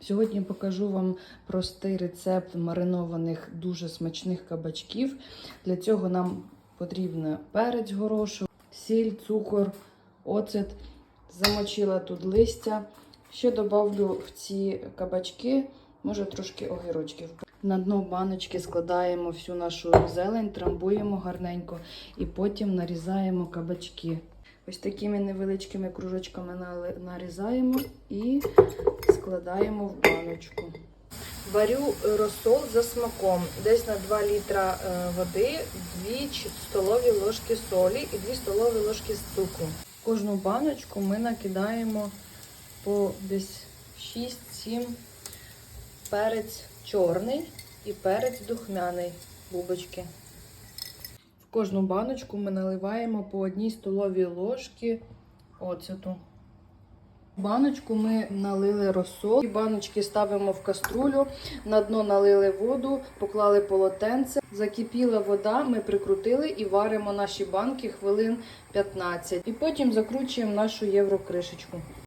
Сьогодні покажу вам простий рецепт маринованих дуже смачних кабачків. Для цього нам потрібно перець горошок, сіль, цукор, оцет. Замочила тут листя. Ще додавлю в ці кабачки, може трошки огірочків. На дно баночки складаємо всю нашу зелень, трамбуємо гарненько і потім нарізаємо кабачки. Ось такими невеличкими кружочками нарізаємо і складаємо в баночку. Варю розсол за смаком. Десь на 2 літра е, води, 2 столові ложки солі і 2 столові ложки цукру. Кожну баночку ми накидаємо по десь 6-7 перець чорний і перець духмяний бубочки. В кожну баночку ми наливаємо по одній столовій ложки оцету. Баночку ми налили розсол. Баночки ставимо в каструлю, на дно налили воду, поклали полотенце. Закипіла вода, ми прикрутили і варимо наші банки хвилин 15. І потім закручуємо нашу єврокришечку.